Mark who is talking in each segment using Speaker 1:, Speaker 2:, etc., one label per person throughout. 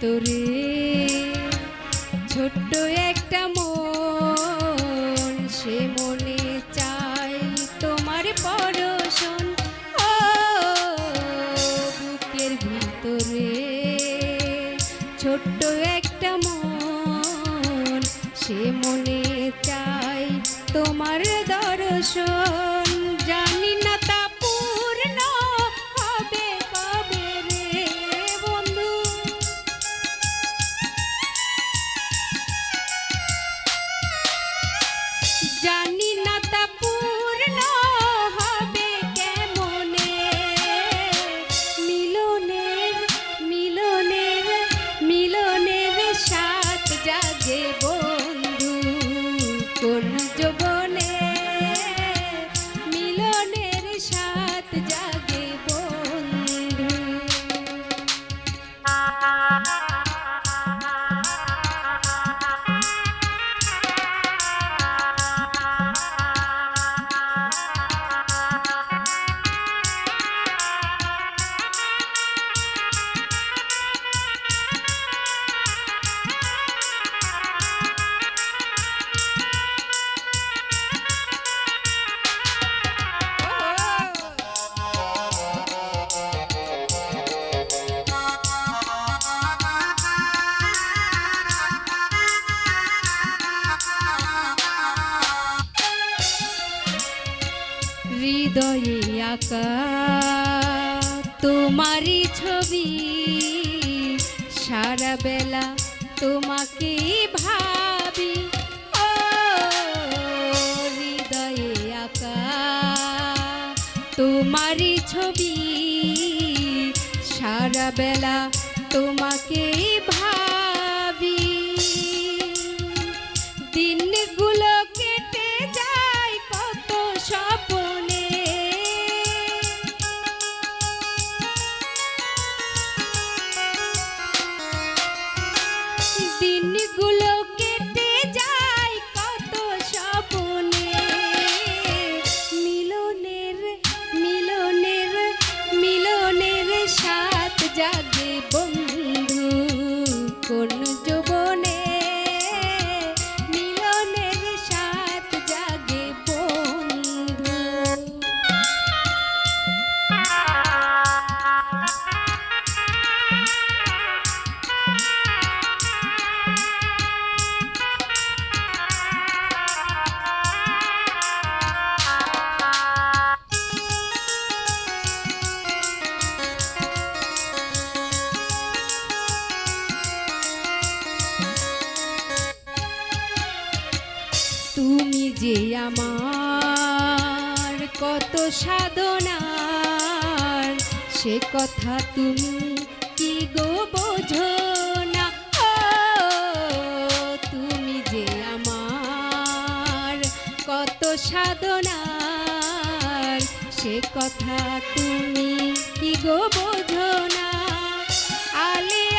Speaker 1: ভিতরে। ছোট্ট একটা মন, সে মনে চাই তোমার পরশন। ও বুকের ভিতরে। ছোট্ট একটা মন, সে মনে চাই তোমার দর্শন। Música হৃদয়ে আঁকা। তোমারই ছবি সারা বেলা তোমাকে ভাবি। ও, হৃদয়ে আঁকা। তোমারই ছবি সারা বেলা তোমাকে ভাবি। con তুমি যে আমার কত সাধনার, সে কথা তুমি কি গো বোঝো না? তুমি যে আমার কত সাধনার, সে কথা তুমি কি গো বোঝো না? আলিয়া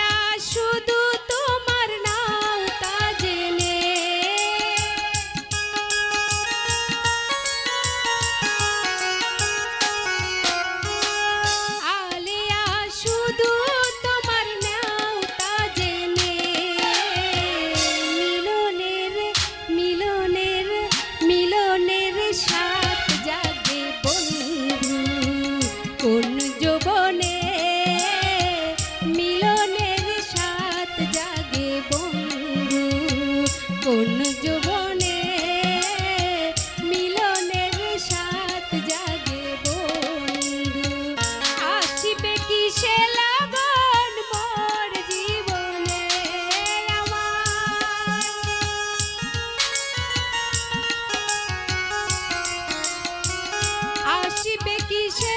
Speaker 1: আসিবে কিসে?